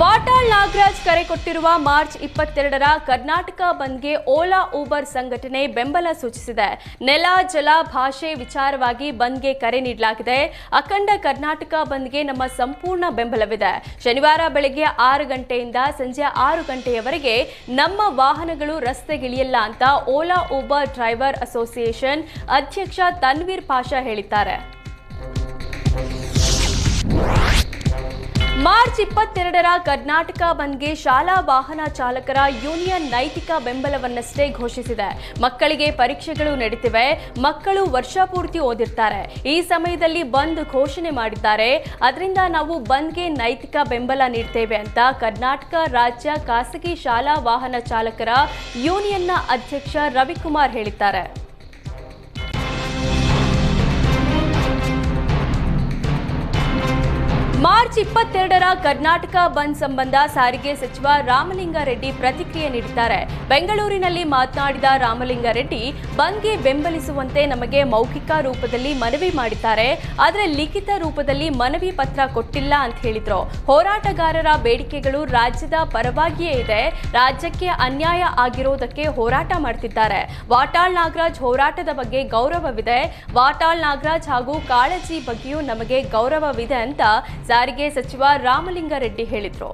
ವಾಟಾಳ್ ನಾಗರಾಜ್ ಕರೆ ಕೊಟ್ಟಿರುವ ಮಾರ್ಚ್ ಇಪ್ಪತ್ತೆರಡರ ಕರ್ನಾಟಕ ಬಂದ್ಗೆ ಓಲಾ ಊಬರ್ ಸಂಘಟನೆ ಬೆಂಬಲ ಸೂಚಿಸಿದೆ. ನೆಲ, ಜಲ, ಭಾಷೆ ವಿಚಾರವಾಗಿ ಬಂದ್ಗೆ ಕರೆ ನೀಡಲಾಗಿದೆ. ಅಖಂಡ ಕರ್ನಾಟಕ ಬಂದ್ಗೆ ನಮ್ಮ ಸಂಪೂರ್ಣ ಬೆಂಬಲವಿದೆ. ಶನಿವಾರ ಬೆಳಗ್ಗೆ ಆರು ಗಂಟೆಯಿಂದ ಸಂಜೆ ಆರು ಗಂಟೆಯವರೆಗೆ ನಮ್ಮ ವಾಹನಗಳು ರಸ್ತೆಗಿಳಿಯಲ್ಲ ಅಂತ ಓಲಾ ಊಬರ್ ಡ್ರೈವರ್ ಅಸೋಸಿಯೇಷನ್ ಅಧ್ಯಕ್ಷ ತನ್ವೀರ್ ಪಾಷಾ ಹೇಳಿದ್ದಾರೆ. ಮಾರ್ಚ್ ಇಪ್ಪತ್ತೆರಡರ ಕರ್ನಾಟಕ ಬಂದ್ಗೆ ಶಾಲಾ ವಾಹನ ಚಾಲಕರ ಯೂನಿಯನ್ ನೈತಿಕ ಬೆಂಬಲವನ್ನಷ್ಟೇ ಘೋಷಿಸಿದೆ. ಮಕ್ಕಳಿಗೆ ಪರೀಕ್ಷೆಗಳು ನಡೆದಿವೆ ಮಕ್ಕಳು ವರ್ಷ ಪೂರ್ತಿ ಓದಿರ್ತಾರೆ. ಈ ಸಮಯದಲ್ಲಿ ಬಂದ್ ಘೋಷಣೆ ಮಾಡಿದ್ದಾರೆ. ಅದರಿಂದ ನಾವು ಬಂದ್ಗೆ ನೈತಿಕ ಬೆಂಬಲ ನೀಡ್ತೇವೆ ಅಂತ ಕರ್ನಾಟಕ ರಾಜ್ಯ ಖಾಸಗಿ ಶಾಲಾ ವಾಹನ ಚಾಲಕರ ಯೂನಿಯನ್ನ ಅಧ್ಯಕ್ಷ ರವಿಕುಮಾರ್ ಹೇಳಿದ್ದಾರೆ. ಮಾರ್ಚ್ ಇಪ್ಪತ್ತೆರಡರ ಕರ್ನಾಟಕ ಬಂದ್ ಸಂಬಂಧ ಸಾರಿಗೆ ಸಚಿವ ರಾಮಲಿಂಗಾರೆಡ್ಡಿ ಪ್ರತಿಕ್ರಿಯೆ ನೀಡಿದ್ದಾರೆ. ಬೆಂಗಳೂರಿನಲ್ಲಿ ಮಾತನಾಡಿದ ರಾಮಲಿಂಗಾರೆಡ್ಡಿ, ಬಂದ್ಗೆ ಬೆಂಬಲಿಸುವಂತೆ ನಮಗೆ ಮೌಖಿಕ ರೂಪದಲ್ಲಿ ಮನವಿ ಮಾಡಿದ್ದಾರೆ. ಆದರೆ ಲಿಖಿತ ರೂಪದಲ್ಲಿ ಮನವಿ ಪತ್ರ ಕೊಟ್ಟಿಲ್ಲ ಅಂತ ಹೇಳಿದ್ರು. ಹೋರಾಟಗಾರರ ಬೇಡಿಕೆಗಳು ರಾಜ್ಯದ ಪರವಾಗಿಯೇ ಇದೆ. ರಾಜ್ಯಕ್ಕೆ ಅನ್ಯಾಯ ಆಗಿರೋದಕ್ಕೆ ಹೋರಾಟ ಮಾಡ್ತಿದ್ದಾರೆ. ವಾಟಾಳ್ ನಾಗರಾಜ್ ಹೋರಾಟದ ಬಗ್ಗೆ ಗೌರವವಿದೆ. ವಾಟಾಳ್ ನಾಗರಾಜ್ ಹಾಗೂ ಕಾಳಜಿ ಬಗ್ಗೆಯೂ ನಮಗೆ ಗೌರವವಿದೆ ಅಂತ ಸಾರಿಗೆ ಸಚಿವ ರಾಮಲಿಂಗಾರೆಡ್ಡಿ ಹೇಳಿದ್ರು.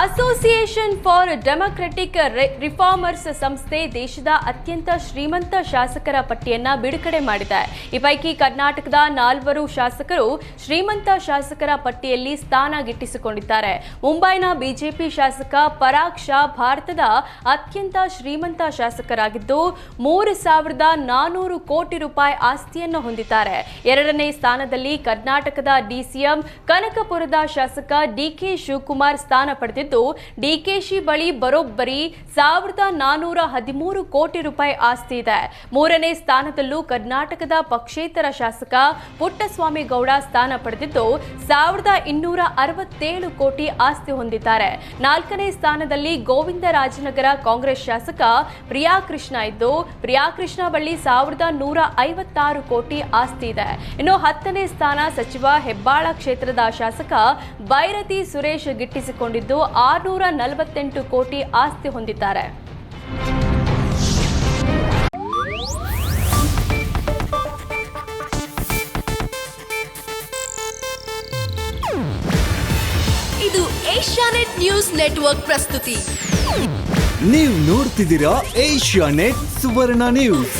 ಅಸೋಸಿಯೇಷನ್ ಫಾರ್ ಡೆಮೊಕ್ರೆಟಿಕ್ ರಿಫಾರ್ಮರ್ಸ್ ಸಂಸ್ಥೆ ದೇಶದ ಅತ್ಯಂತ ಶ್ರೀಮಂತ ಶಾಸಕರ ಪಟ್ಟಿಯನ್ನ ಬಿಡುಗಡೆ ಮಾಡಿದೆ. ಈ ಪೈಕಿ ಕರ್ನಾಟಕದ ನಾಲ್ವರು ಶಾಸಕರು ಶ್ರೀಮಂತ ಶಾಸಕರ ಪಟ್ಟಿಯಲ್ಲಿ ಸ್ಥಾನ ಗಿಟ್ಟಿಸಿಕೊಂಡಿದ್ದಾರೆ. ಮುಂಬೈನ ಬಿಜೆಪಿ ಶಾಸಕ ಪರಾಗ್ ಶಾ ಭಾರತದ ಅತ್ಯಂತ ಶ್ರೀಮಂತ ಶಾಸಕರಾಗಿದ್ದು, ಮೂರು ಸಾವಿರದ ನಾನೂರು ಕೋಟಿ ರೂಪಾಯಿ ಆಸ್ತಿಯನ್ನು ಹೊಂದಿದ್ದಾರೆ. ಎರಡನೇ ಸ್ಥಾನದಲ್ಲಿ ಕರ್ನಾಟಕದ ಡಿಸಿಎಂ ಕನಕಪುರದ ಶಾಸಕ ಡಿಕೆ ಶಿವಕುಮಾರ್ ಸ್ಥಾನ ಪಡೆದಿದ್ದು ಡಿಕೆಶಿ ಬಳಿ ಬರೋಬ್ಬರಿ ಸಾವಿರದ ನಾನೂರ ಹದಿಮೂರು ಕೋಟಿ ರೂಪಾಯಿ ಆಸ್ತಿ ಇದೆ. ಮೂರನೇ ಸ್ಥಾನದಲ್ಲೂ ಕರ್ನಾಟಕದ ಪಕ್ಷೇತರ ಶಾಸಕ ಪುಟ್ಟಸ್ವಾಮಿ ಗೌಡ ಸ್ಥಾನ ಪಡೆದಿದ್ದು, ಸಾವಿರದ ಇನ್ನೂರ ಅರವತ್ತೇಳು ಕೋಟಿ ಆಸ್ತಿ ಹೊಂದಿದ್ದಾರೆ. ನಾಲ್ಕನೇ ಸ್ಥಾನದಲ್ಲಿ ಗೋವಿಂದರಾಜನಗರ ಕಾಂಗ್ರೆಸ್ ಶಾಸಕ ಪ್ರಿಯಾ ಕೃಷ್ಣ ಇದ್ದು ಪ್ರಿಯಾ ಕೃಷ್ಣ ಬಳಿ ಸಾವಿರದ ನೂರ ಐವತ್ತಾರು ಕೋಟಿ ಆಸ್ತಿ ಇದೆ. ಇನ್ನು ಹತ್ತನೇ ಸ್ಥಾನ ಸಚಿವ ಹೆಬ್ಬಾಳ ಕ್ಷೇತ್ರದ ಶಾಸಕ ಬೈರತಿ ಸುರೇಶ್ ಗಿಟ್ಟಿಸಿಕೊಂಡಿದ್ದು ಆರುನೂರ ನಲವತ್ತೆಂಟು ಕೋಟಿ ಆಸ್ತಿ ಹೊಂದಿದ್ದಾರೆ. ಇದು ಏಷ್ಯಾನೆಟ್ ನ್ಯೂಸ್ ನೆಟ್ವರ್ಕ್ ಪ್ರಸ್ತುತಿ. ನೀವು ನೋಡ್ತಿದ್ದೀರಾ ಏಷ್ಯಾ ನೆಟ್ ಸುವರ್ಣ ನ್ಯೂಸ್.